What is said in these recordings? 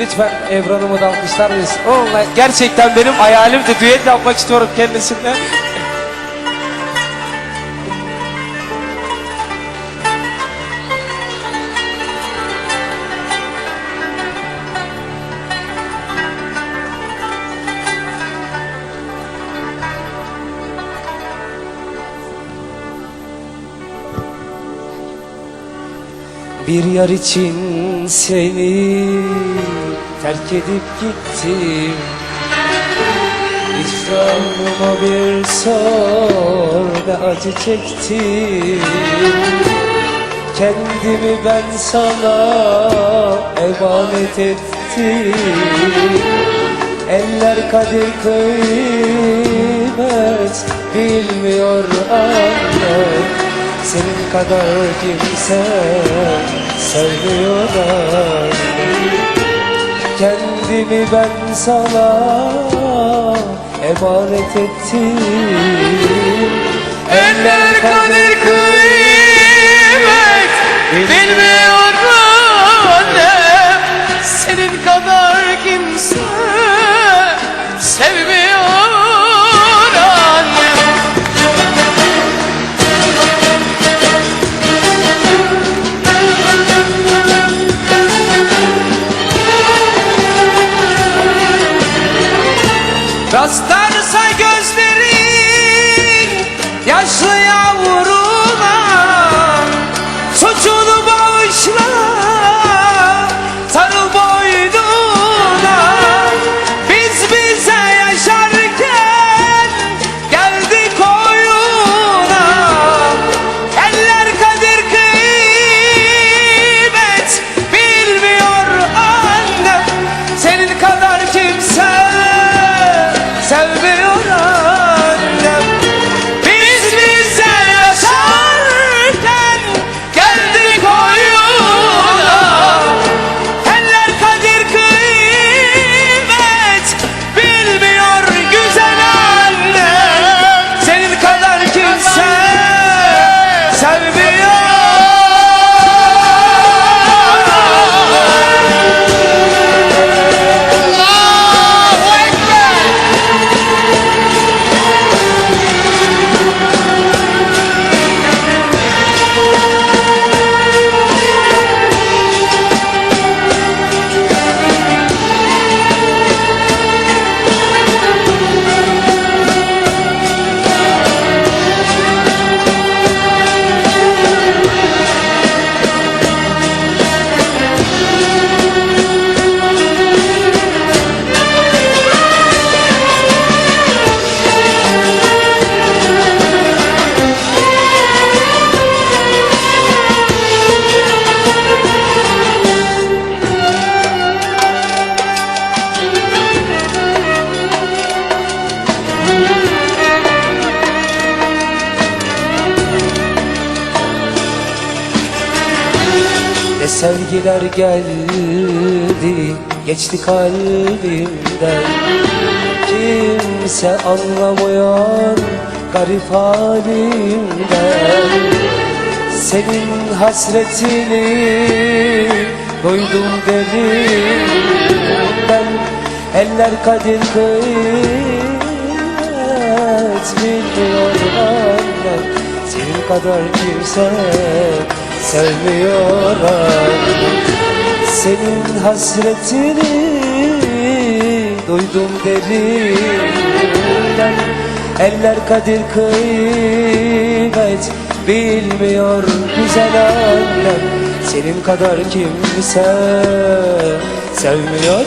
Lütfen Ebru Hanım'ı da alkışlar mıyız? Onunla gerçekten benim hayalimdi. Düet yapmak istiyorum kendisiyle. Bir yar için seni terk edip gittim. İcranıma bir sor ve acı çektim. Kendimi ben sana emanet ettim. Eller kadir kıymet bilmiyor anne Senin kadar kimse sevmiyor Kendimi ben sana emanet ettim. Eller kadir kıymet bilmiyor Rastlarsa gözlerin yaşlı yavruna Suçunu sevgiler geldi geçti kalbimden. Kimse anlamıyor garip halimden. Senin hasretini duydum derinden. Eller kadir kıymet bilmiyor annem. Senin kadar kimse sevmiyor annem Senin hasretini. Duydum derinden Eller kadir kıymet. Bilmiyor güzel annem Senin kadar kimse sevmiyor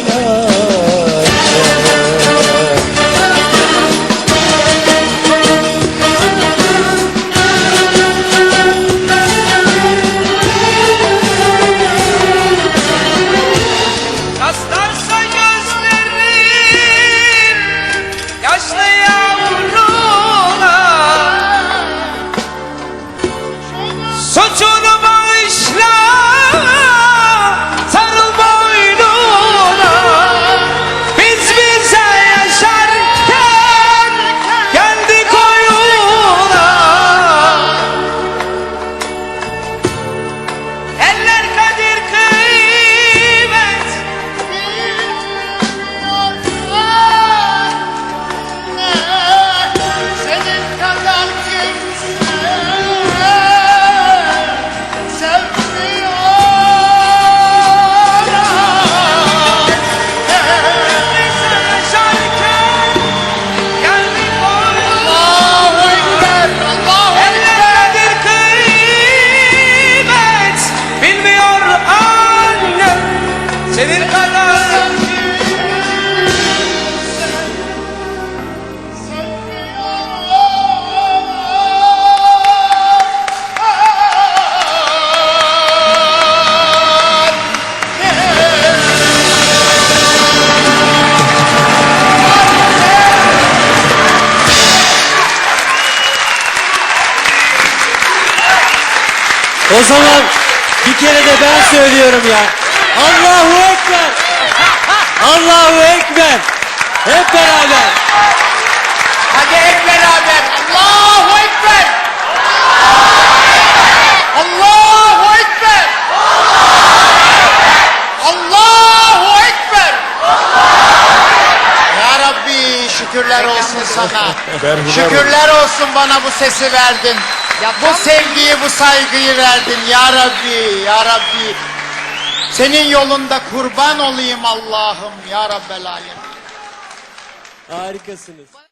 O zaman bir kere de ben söylüyorum ya. Allahu Ekber. Allahu Ekber. Hep beraber. Hadi hep beraber. Allahu Ekber. Allahu Ekber. Allahu Ekber. Ya Rabbi şükürler olsun sana. şükürler olsun bana bu sesi verdin. Bu sevgiyi, bu saygıyı verdin ya Rabbi, ya Rabbi. Senin yolunda kurban olayım Allah'ım ya Rabbel Alem. Harikasınız.